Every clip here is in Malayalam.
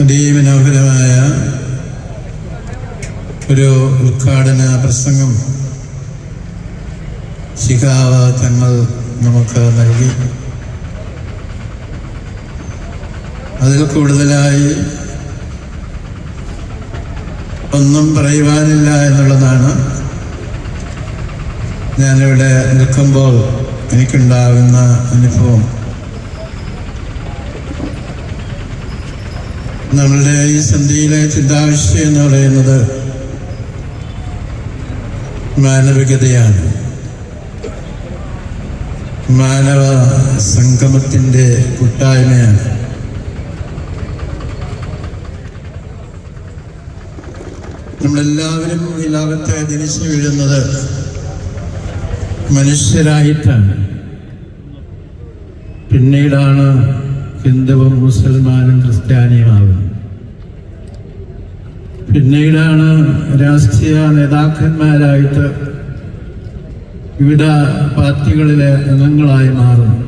അതിമനോഹരമായ ഒരു ഉദ്ഘാടന പ്രസംഗം ശിഖാവ തങ്ങൾ നമുക്ക് നൽകി. അതിൽ കൂടുതലായി ഒന്നും പറയുവാനില്ല എന്നുള്ളതാണ്. ഞാനിവിടെ നിൽക്കുമ്പോൾ എനിക്കുണ്ടാകുന്ന അനുഭവം. നമ്മളുടെ ഈ സന്ധിയിലെ ചിന്താവിഷയം എന്ന് പറയുന്നത് മാനവികതയാണ്. മാനവ സംഗമത്തിന്റെ കൂട്ടായ്മയാണ്. നമ്മളെല്ലാവരും ഈ ലോകത്തെ ജനിച്ചു വീഴുന്നത് മനുഷ്യരായിട്ടാണ്. പിന്നീടാണ് ഹിന്ദുവും മുസൽമാനും ക്രിസ്ത്യാനിയുമാകുന്നത് പിന്നീടാണ് രാഷ്ട്രീയ നേതാക്കന്മാരായിട്ട് വിവിധ പാർട്ടികളിലെ അംഗങ്ങളായി മാറുന്നത്.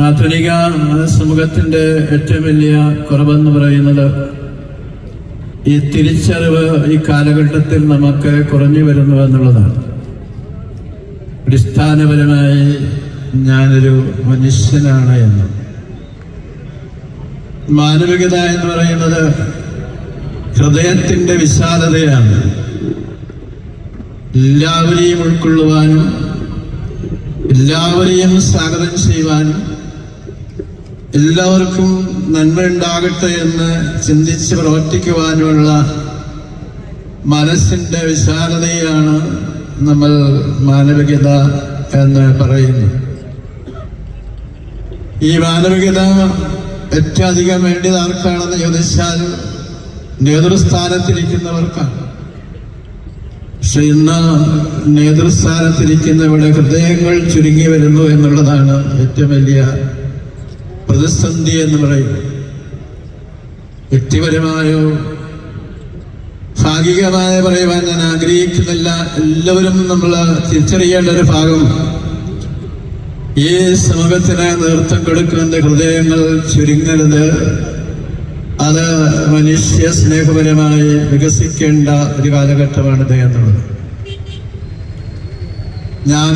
ആധുനിക സമൂഹത്തിന്റെ ഏറ്റവും വലിയ കുറവെന്ന് പറയുന്നത് ഈ തിരിച്ചറിവ് ഈ കാലഘട്ടത്തിൽ നമുക്ക് കുറഞ്ഞു വരുന്നു എന്നുള്ളതാണ്. അടിസ്ഥാനപരമായി ഞാനൊരു മനുഷ്യനാണ് എന്ന്. മാനവികത എന്ന് പറയുന്നത് ഹൃദയത്തിന്റെ വിശാലതയാണ്. എല്ലാവരെയും ഉൾക്കൊള്ളുവാനും എല്ലാവരെയും സ്വാഗതം ചെയ്യുവാനും എല്ലാവർക്കും നന്മ ഉണ്ടാകട്ടെ എന്ന് ചിന്തിച്ച് പ്രവർത്തിക്കുവാനുമുള്ള മനസ്സിന്റെ വിശാലതയാണ് നമ്മൾ മാനവികത എന്ന് പറയുന്നു. ഈ മാനവികത ഏറ്റവും അധികം വേണ്ടിയത് ആർക്കാണെന്ന് ചോദിച്ചാൽ നേതൃസ്ഥാനത്തിരിക്കുന്നവർക്കാണ്. പക്ഷെ ഇന്ന് നേതൃസ്ഥാനത്തിരിക്കുന്നവരുടെ ഹൃദയങ്ങൾ ചുരുങ്ങി വരുന്നു എന്നുള്ളതാണ് ഏറ്റവും വലിയ പ്രതിസന്ധി എന്ന് പറയും വ്യക്തിപരമായോ ഭാഗികമായ പറയുവാൻ ഞാൻ ആഗ്രഹിക്കുന്നില്ല. എല്ലാവരും നമ്മൾ തിരിച്ചറിയേണ്ട ഒരു ഭാഗം ഈ സമൂഹത്തിന് നേതൃത്വം കൊടുക്കുന്ന ഹൃദയങ്ങൾ ചുരുങ്ങരുത്. അത് മനുഷ്യ സ്നേഹപരമായി വികസിക്കേണ്ട ഒരു കാലഘട്ടമാണിത് എന്നുള്ളത്. ഞാൻ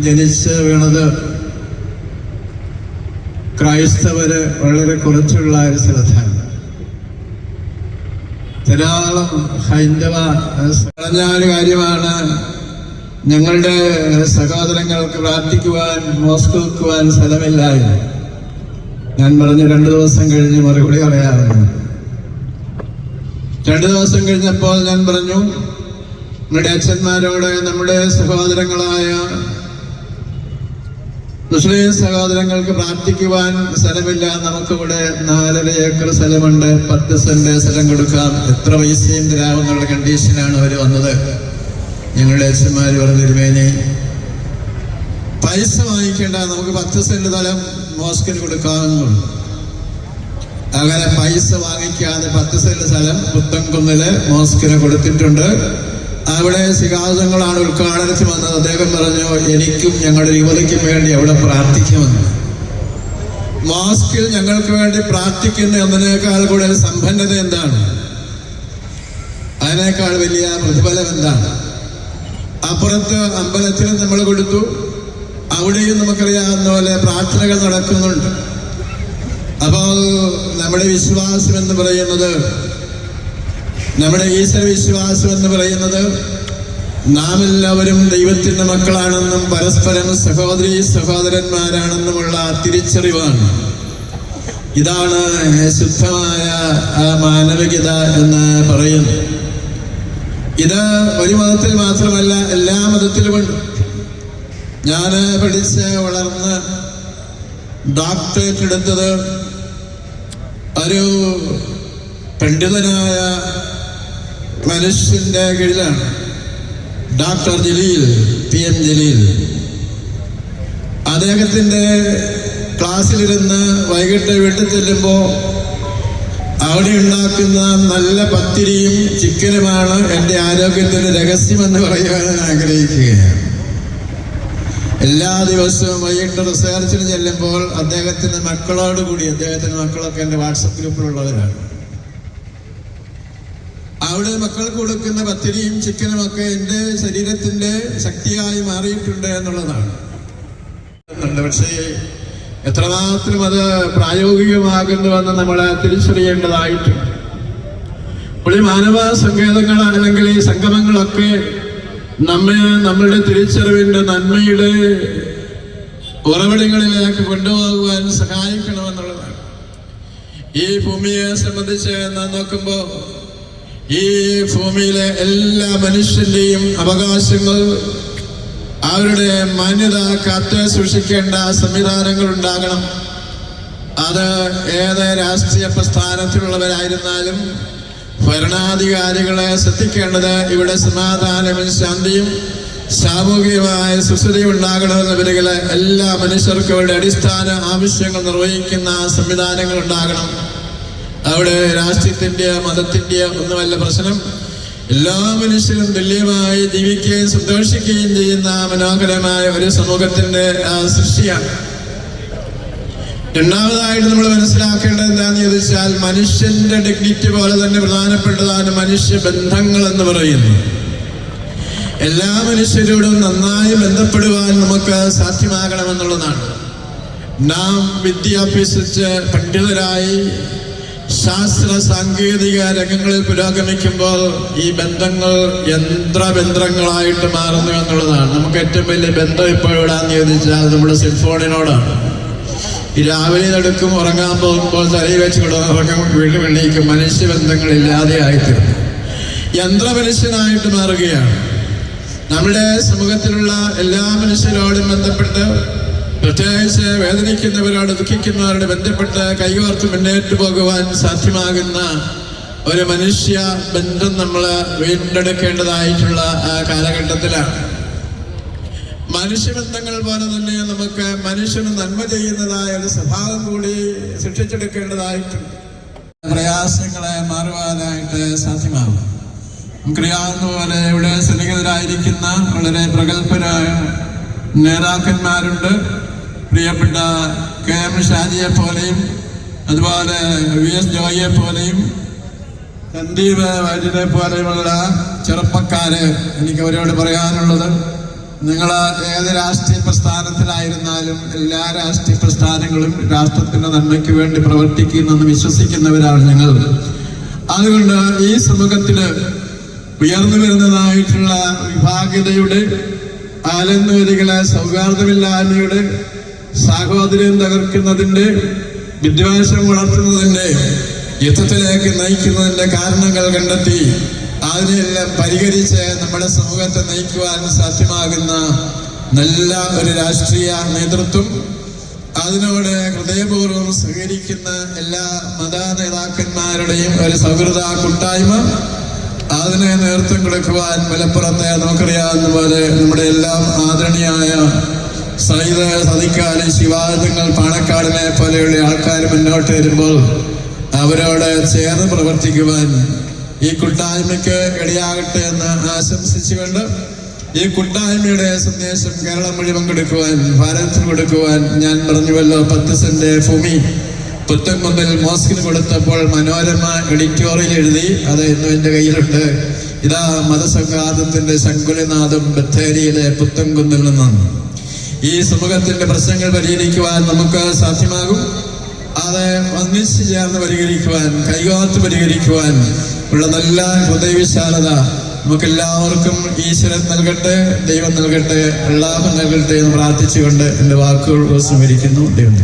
ജനിച്ച് വീണത് ക്രൈസ്തവര് വളരെ കുറച്ചുള്ള ഒരു സ്ഥലത്താണ്. ധാരാളം ഹൈന്ദവ പറഞ്ഞ ഒരു കാര്യമാണ് ഞങ്ങളുടെ സഹോദരങ്ങൾക്ക് പ്രാർത്ഥിക്കുവാൻ മോസ്കുവാൻ സ്ഥലമില്ലായിരുന്നു ഞാൻ പറഞ്ഞു രണ്ടു ദിവസം കഴിഞ്ഞ് മറുപടി പറയാറുണ്ട്. രണ്ടു ദിവസം കഴിഞ്ഞപ്പോൾ ഞാൻ പറഞ്ഞു നമ്മുടെ അച്ഛന്മാരോട് നമ്മുടെ സഹോദരങ്ങളായ മുസ്ലിം സഹോദരങ്ങൾക്ക് പ്രാർത്ഥിക്കുവാൻ സ്ഥലമില്ല. നമുക്കിവിടെ നാലര ഏക്കർ സ്ഥലമുണ്ട്. പത്ത് സെന്റ് സ്ഥലം കൊടുക്കാം. എത്ര പൈസയും തരാമെന്നുള്ള കണ്ടീഷനാണ് അവർ വന്നത്. ഞങ്ങളുടെ അച്ഛന്മാർ പറഞ്ഞ പൈസ വാങ്ങിക്കേണ്ട. നമുക്ക് പത്ത് സെന്റ് സ്ഥലം മോസ്കിന് കൊടുക്കാവുന്നുള്ളൂ അങ്ങനെ പൈസ വാങ്ങിക്കാതെ പത്ത് സെന്റ് സ്ഥലം പുത്തൻകുന്നിൽ മോസ്കിന് കൊടുത്തിട്ടുണ്ട്. അവിടെ സിഹാസങ്ങളാണ് ഉദ്ഘാടനത്തിൽ വന്നത്. അദ്ദേഹം പറഞ്ഞു എനിക്കും ഞങ്ങളുടെ യുവതയ്ക്കും വേണ്ടി അവിടെ പ്രാർത്ഥിക്കുമെന്ന്. മോസ്കിൽ ഞങ്ങൾക്ക് വേണ്ടി പ്രാർത്ഥിക്കുന്ന എന്നതിനേക്കാൾ കൂടുതൽ സമ്പന്നത എന്താണ്? അതിനേക്കാൾ വലിയ പ്രതിഫലം എന്താണ്? അപ്പുറത്ത് അമ്പലത്തിൽ നമ്മൾ കൊടുത്തു. അവിടെയും നമുക്കറിയാവുന്ന പോലെ പ്രാർത്ഥനകൾ നടക്കുന്നുണ്ട്. അപ്പോൾ നമ്മുടെ വിശ്വാസം എന്ന് പറയുന്നത് നമ്മുടെ ഈശ്വര വിശ്വാസം എന്ന് പറയുന്നത് നാം എല്ലാവരും ദൈവത്തിന്റെ മക്കളാണെന്നും പരസ്പരം സഹോദരി സഹോദരന്മാരാണെന്നുമുള്ള തിരിച്ചറിവാണ്. ഇതാണ് ശുദ്ധമായ മാനവികത എന്ന് പറയുന്നു. ഇത് ഒരു മതത്തിൽ മാത്രമല്ല എല്ലാ മതത്തിലുമുണ്ട്. ഞാൻ പഠിച്ച് വളർന്ന് ഡോക്ടറേറ്റ് എടുത്തത് ഒരു പണ്ഡിതനായ മനുഷ്യന്റെ കീഴിലാണ്. Doctor Jaleel P M Jaleel. അദ്ദേഹത്തിന്റെ ക്ലാസ്സിലിരുന്ന് വൈകിട്ട് വീട്ടിൽ ചെല്ലുമ്പോൾ അവിടെ ഉണ്ടാക്കുന്ന നല്ല പത്തിരിയും ചിക്കനുമാണ് എന്റെ ആരോഗ്യത്തിന്റെ രഹസ്യമെന്ന് പറയുവാൻ ആഗ്രഹിക്കുകയാണ്. എല്ലാ ദിവസവും വൈകിട്ട് റിസർച്ചിന് ചെല്ലുമ്പോൾ അദ്ദേഹത്തിന്റെ മക്കളോട് കൂടി അദ്ദേഹത്തിന്റെ മക്കളൊക്കെ എന്റെ വാട്സപ്പ് ഗ്രൂപ്പിലുള്ളവരാണ്. അവിടെ മക്കൾക്ക് കൊടുക്കുന്ന പത്തിരിയും ചിക്കനും ഒക്കെ എന്റെ ശരീരത്തിന്റെ ശക്തിയായി മാറിയിട്ടുണ്ട് എന്നുള്ളതാണ്. പക്ഷേ എത്രമാത്രം അത് പ്രായോഗികമാകുന്നുവെന്ന് നമ്മൾ തിരിച്ചറിയേണ്ടതായിട്ടുണ്ട്. ഇപ്പോൾ ഈ മാനവ സങ്കേതങ്ങൾ അല്ലെങ്കിൽ ഈ സംഗമങ്ങളൊക്കെ നമ്മെ നമ്മളുടെ തിരിച്ചറിവിന്റെ നന്മയുടെ ഉറവിടങ്ങളിലേക്ക് കൊണ്ടുപോകുവാൻ സഹായിക്കണമെന്നുള്ളതാണ്. ഈ ഭൂമിയെ സംബന്ധിച്ച് നാം നോക്കുമ്പോൾ ഈ ഭൂമിയിലെ എല്ലാ മനുഷ്യന്റെയും അവകാശങ്ങൾ അവരുടെ മാന്യത കാത്ത് സൂക്ഷിക്കേണ്ട സംവിധാനങ്ങൾ ഉണ്ടാകണം. അത് ഏത് രാഷ്ട്രീയ പ്രസ്ഥാനത്തിലുള്ളവരായിരുന്നാലും ഭരണാധികാരികളെ ശ്രദ്ധിക്കേണ്ടത് ഇവിടെ സമാധാനവും ശാന്തിയും സാമൂഹികമായ സുസ്ഥിതിയും ഉണ്ടാകണമെന്ന വരികളെ എല്ലാ മനുഷ്യർക്കും അടിസ്ഥാന ആവശ്യങ്ങൾ നിർവഹിക്കുന്ന സംവിധാനങ്ങൾ ഉണ്ടാകണം. അവിടെ രാഷ്ട്രീയത്തിന്റെയോ മതത്തിന്റെയോ ഒന്നുമല്ല പ്രശ്നം. എല്ലാ മനുഷ്യരും തുല്യമായി ജീവിക്കുകയും സന്തോഷിക്കുകയും ചെയ്യുന്ന മനോഹരമായ ഒരു സമൂഹത്തിന്റെ സൃഷ്ടിയാണ്. രണ്ടാമതായിട്ട് നമ്മൾ മനസ്സിലാക്കേണ്ടത് എന്താണെന്ന് ചോദിച്ചാൽ മനുഷ്യന്റെ ഡിഗ്നിറ്റി പോലെ തന്നെ പ്രധാനപ്പെട്ടതാണ് മനുഷ്യ ബന്ധങ്ങൾ എന്ന് പറയുന്നത്. എല്ലാ മനുഷ്യരോടും നന്നായി ബന്ധപ്പെടുവാൻ നമുക്ക് സാധ്യമാകണമെന്നുള്ളതാണ്. നാം വിദ്യാഭ്യസിച്ച് പണ്ഡിതരായി ശാസ്ത്ര സാങ്കേതിക രംഗങ്ങളിൽ പുരോഗമിക്കുമ്പോൾ ഈ ബന്ധങ്ങൾ യന്ത്രബന്ധങ്ങളായിട്ട് മാറുന്നു എന്നുള്ളതാണ്. നമുക്ക് ഏറ്റവും വലിയ ബന്ധം ഇപ്പോൾ ചോദിച്ചാൽ നമ്മുടെ സെൽഫോണിനോടാണ് ഈ രാവിലെ നടക്കും ഉറങ്ങാൻ പോകുമ്പോൾ തലയിൽ വെച്ച് ഉറങ്ങാൻ വീണ്ടും എണ്ണീക്കും മനുഷ്യബന്ധങ്ങൾ ഇല്ലാതെ ആയിത്തീർന്നു. യന്ത്രമനുഷ്യനായിട്ട് മാറുകയാണ്. നമ്മുടെ സമൂഹത്തിലുള്ള എല്ലാ മനുഷ്യരോടും ബന്ധപ്പെട്ട് പ്രത്യേകിച്ച് വേദനിക്കുന്നവരോട് ദുഃഖിക്കുന്നവരോട് ബന്ധപ്പെട്ട് കൈകോർത്ത് മുന്നേറ്റ് പോകുവാൻ സാധ്യമാകുന്ന ഒരു മനുഷ്യ ബന്ധം നമ്മൾ വീണ്ടെടുക്കേണ്ടതായിട്ടുള്ള കാലഘട്ടത്തിലാണ്. മനുഷ്യബന്ധങ്ങൾ പോലെ തന്നെ നമുക്ക് മനുഷ്യന് നന്മ ചെയ്യുന്നതായ ഒരു സ്വഭാവം കൂടി സൃഷ്ടിച്ചെടുക്കേണ്ടതായിട്ടുണ്ട്. പ്രയാസങ്ങളെ മാറുവാനായിട്ട് സാധ്യമാകും. നമുക്കറിയാവുന്ന പോലെ ഇവിടെ സന്നിഹിതരായിരിക്കുന്ന വളരെ പ്രഗത്ഭരായ നേതാക്കന്മാരുണ്ട്. പ്രിയപ്പെട്ട കെ എം ഷാജിയെ പോലെയും അതുപോലെ വി എസ് ജോയിയെ പോലെയും സന്ദീപ് വൈദ്യരെ പോലെയുമുള്ള ചെറുപ്പക്കാരെ എനിക്ക് അവരോട് പറയാനുള്ളത്. നിങ്ങൾ ഏത് രാഷ്ട്രീയ പ്രസ്ഥാനത്തിലായിരുന്നാലും എല്ലാ രാഷ്ട്രീയ പ്രസ്ഥാനങ്ങളും രാഷ്ട്രത്തിന്റെ നന്മയ്ക്ക് വേണ്ടി പ്രവർത്തിക്കുന്നെന്ന് വിശ്വസിക്കുന്നവരാണ് ഞങ്ങൾ. അതുകൊണ്ട് ഈ സമൂഹത്തിൽ ഉയർന്നു വരുന്നതായിട്ടുള്ള വിഭാഗതയുടെ ആലന്നുവരികളെ സൗഹാർദ്ദമില്ലായ്മയുടെ സാഹോദര്യം തകർക്കുന്നതിന്റെ വിദ്വേഷം വളർത്തുന്നതിന്റെ യുദ്ധത്തിലേക്ക് നയിക്കുന്നതിന്റെ കാരണങ്ങൾ കണ്ടെത്തി അതിനെല്ലാം പരിഹരിച്ച് നമ്മുടെ സമൂഹത്തെ നയിക്കുവാൻ സാധ്യമാകുന്ന നല്ല ഒരു രാഷ്ട്രീയ നേതൃത്വം. അതിനോട് ഹൃദയപൂർവം സ്വീകരിക്കുന്ന എല്ലാ മത നേതാക്കന്മാരുടെയും ഒരു സൗഹൃദ കൂട്ടായ്മ. അതിനെ നേതൃത്വം കൊടുക്കുവാൻ മലപ്പുറത്തെ നമുക്കറിയാവുന്ന പോലെ നമ്മുടെ എല്ലാം ആദരണീയായ സൈത സതിക്കാൽ ശിവാദങ്ങൾ പാണക്കാടിനെ പോലെയുള്ള ആൾക്കാർ മുന്നോട്ട് വരുമ്പോൾ അവരോട് ചേർന്ന് പ്രവർത്തിക്കുവാൻ ഈ കൂട്ടായ്മയ്ക്ക് ഇടയാകട്ടെ എന്ന് ആശംസിച്ചുകൊണ്ട് ഈ കൂട്ടായ്മയുടെ സന്ദേശം കേരളം മുഴുവൻ കൊടുക്കുവാൻ ഭാരതത്തിന് കൊടുക്കുവാൻ ഞാൻ പറഞ്ഞുവല്ലോ പത്ത് സെന്റ് ഭൂമി പുത്തൻകുന്നിൽ മോസ്കിന് കൊടുത്തപ്പോൾ മനോരമ എഡിറ്റോറിയൽ എഴുതി അത് ഇന്നും എന്റെ കയ്യിലുണ്ട്. ഇതാ മതസംഘാതത്തിന്റെ ശങ്കുലിനാഥം ബത്തേരിയിലെ പുത്തൻകുന്നിൽ നിന്നാണ് ഈ സമൂഹത്തിന്റെ പ്രശ്നങ്ങൾ പരിഹരിക്കുവാൻ നമുക്ക് സാധ്യമാകും. അത് ഒന്നിച്ചു ചേർന്ന് പരിഹരിക്കുവാൻ കൈകോർത്ത് പരിഹരിക്കുവാൻ ഉള്ള നല്ല ഹൃദയവിശാലത നമുക്ക് എല്ലാവർക്കും ഈശ്വരൻ നൽകട്ടെ ദൈവം നൽകട്ടെ അള്ളാഹം നൽകട്ടെ എന്ന് പ്രാർത്ഥിച്ചുകൊണ്ട് എന്റെ വാക്കുകൾ ഉപസംഹരിക്കുന്നു. ദൈവം